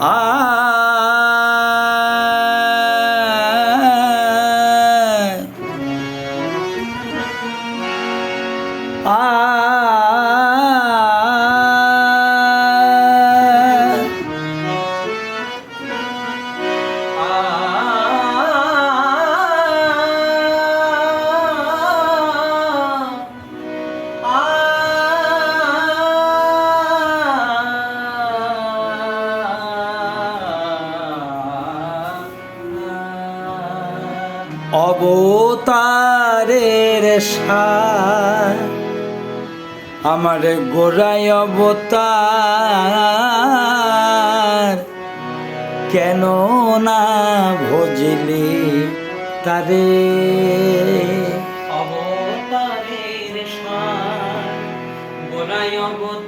아, 아, 아, অবতারের সার। আমার গোড়ায় অবতার। কেন না ভজলি তারে? অবতারের সার। গোড়ায় অবতার।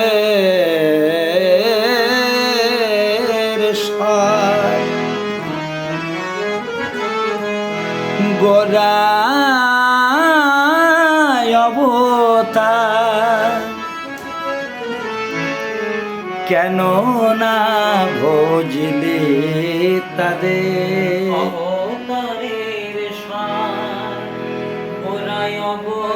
গোড়ায় অবতা কেন না ভোজলি তাদের অবতারের সার অবতার।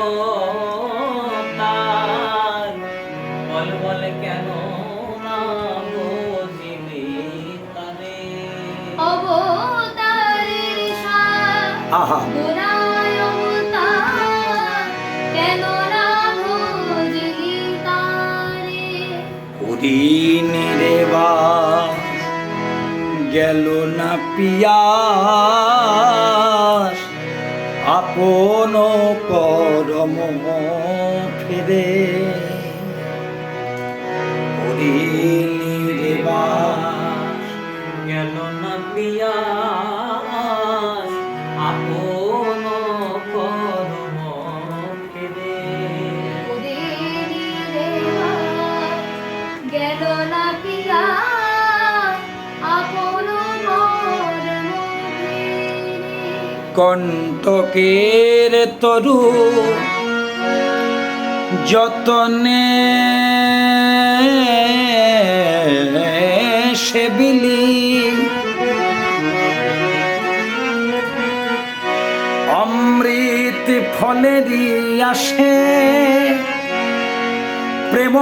আহা। গোড়ায় অবতার কেন না বুঝলি তারে গেল না পিয়াস, আপন করম ফিরে। হরিণের বাস গেল না পিয়াস কণ্টকের তরু যতনে সেবিলি অমৃত ফলেরই আসে প্রেম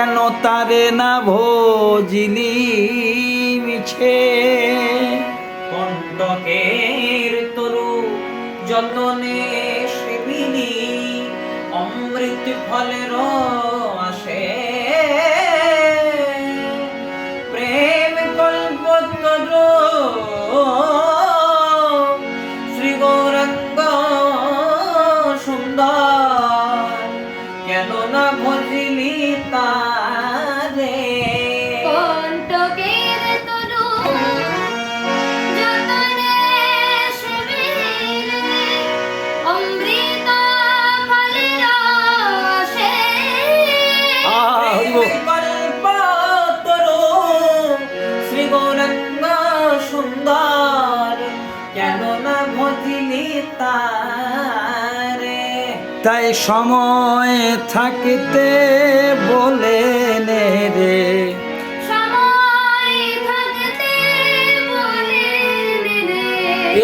কেন তারে না ভজিলি মিছে? কণ্টকের তরু যতনে সেবিনি অমৃত ফলের আসে। প্রেম কল্প তরু তারে। তাই সময় থাকিতে থাকতে বলেন রে।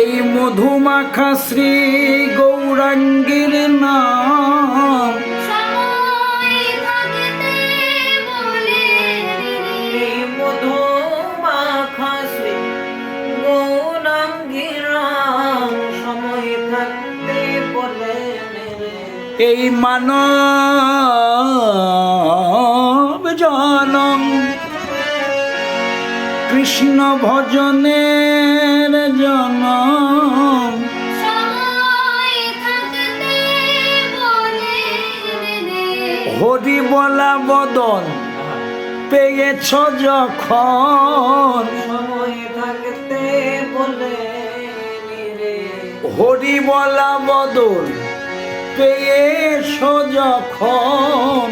এই মধুমাখা শ্রী গৌরাঙ্গীর নাম এই মানব জনম। কৃষ্ণ ভজনের জনম। হরি বলা বদন পেয়েছ যখন। হরি বলা বদল পেয়ে সো যখন